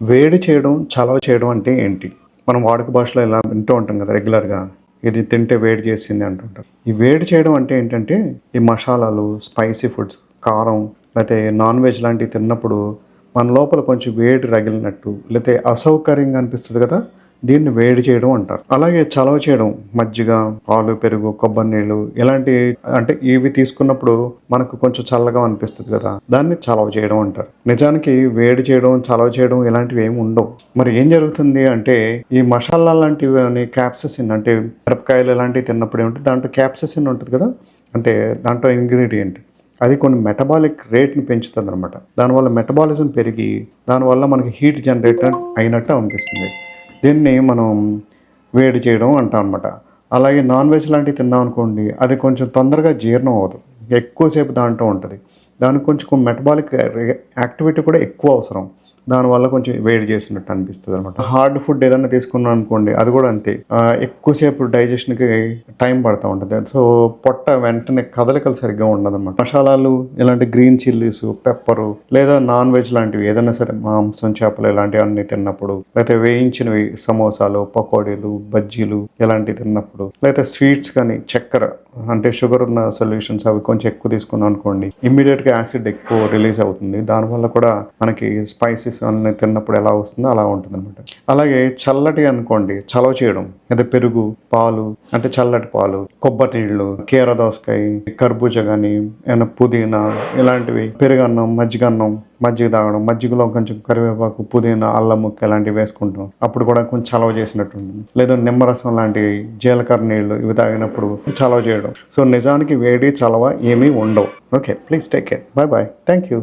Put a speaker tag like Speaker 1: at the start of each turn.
Speaker 1: వేడి చేయడం చలవ చేయడం అంటే ఏంటి? మనం వాడుక భాషలో ఇలా వింటూ ఉంటాం కదా రెగ్యులర్గా. ఇది తింటే వేడి చేసింది అంటుంటారు. ఈ వేడి చేయడం అంటే ఏంటంటే ఈ మసాలాలు స్పైసీ ఫుడ్స్ కారం లేకపోతే నాన్ వెజ్ లాంటివి తిన్నప్పుడు మన లోపల కొంచెం వేడి రగిలినట్టు లేకపోతే అసౌకర్యంగా అనిపిస్తుంది కదా దీన్ని వేడి చేయడం అంటారు. అలాగే చలవ చేయడం మజ్జిగ పాలు పెరుగు కొబ్బరి నీళ్ళు ఇలాంటి అంటే ఇవి తీసుకున్నప్పుడు మనకు కొంచెం చల్లగా అనిపిస్తుంది కదా దాన్ని చలవ చేయడం అంటారు. నిజానికి వేడి చేయడం చలవ చేయడం ఇలాంటివి ఏమి ఉండవు. మరి ఏం జరుగుతుంది అంటే ఈ మసాలా లాంటివి అని క్యాప్ససిన్ అంటే మిరపకాయలు ఇలాంటివి తిన్నప్పుడు ఏమిటి దాంట్లో క్యాప్ససిన్ ఉంటుంది కదా అంటే దాంట్లో ఇంగ్రీడియంట్ అది కొన్ని మెటబాలిక్ రేట్ని పెంచుతుంది అనమాట దానివల్ల మెటబాలిజం పెరిగి దానివల్ల మనకి హీట్ జనరేట్ అయినట్టు అనిపిస్తుంది. దీన్ని మనం వేడి చేయడం అంటాం అనమాట అలాగే నాన్ వెజ్ లాంటివి తిన్నాం అనుకోండి అది కొంచెం తొందరగా జీర్ణం అవ్వదు. ఎక్కువసేపు దాంట్లో ఉంటుంది. దానికి కొంచెం మెటబాలిక్ యాక్టివిటీ కూడా ఎక్కువ అవసరం. దానివల్ల కొంచెం వేడి చేసినట్టు అనిపిస్తుంది అనమాట హార్డ్ ఫుడ్ ఏదైనా తీసుకున్నాం అనుకోండి అది కూడా అంతే. ఎక్కువసేపు డైజెషన్కి టైం పడుతూ ఉంటుంది. సో పొట్ట వెంటనే కదలికలు సరిగ్గా ఉండదు అనమాట మసాలాలు ఇలాంటి గ్రీన్ చిల్లీస్ పెప్పరు లేదా నాన్ వెజ్ లాంటివి ఏదైనా సరే మాంసం చేపలు ఇలాంటివి అన్ని తిన్నప్పుడు లేకపోతే వేయించినవి సమోసాలు పకోడీలు బజ్జీలు ఇలాంటివి తిన్నప్పుడు లేకపోతే స్వీట్స్ కానీ చక్కెర అంటే షుగర్ ఉన్న సొల్యూషన్స్ అవి కొంచెం ఎక్కువ తీసుకున్నాం అనుకోండి ఇమ్మీడియట్గా యాసిడ్ ఎక్కువ రిలీజ్ అవుతుంది. దానివల్ల కూడా మనకి స్పైసెస్ అన్ని తిన్నప్పుడు ఎలా వస్తుందో అలా ఉంటుంది అనమాట అలాగే చల్లటి అనుకోండి చలవ చేయడం. అదే పెరుగు పాలు అంటే చల్లటి పాలు కొబ్బరి నీళ్ళు కీర దోసకాయ కర్బూజా కానీ ఏమైనా పుదీనా ఇలాంటివి పెరుగన్నం మజ్జిగన్నం మజ్జిగ తాగడం మజ్జిగలో కొంచెం కరివేపాకు పుదీనా అల్లం ముక్క ఇలాంటివి వేసుకుంటాం. అప్పుడు కూడా కొంచెం చలవ చేసినట్టు ఉంటుంది. లేదా నిమ్మరసం లాంటివి జీలకర్ర నీళ్ళు ఇవి తాగినప్పుడు చలవ చేయడం. సో నిజానికి వేడి చలవ ఏమీ ఉండవు. Okay please take care bye bye thank you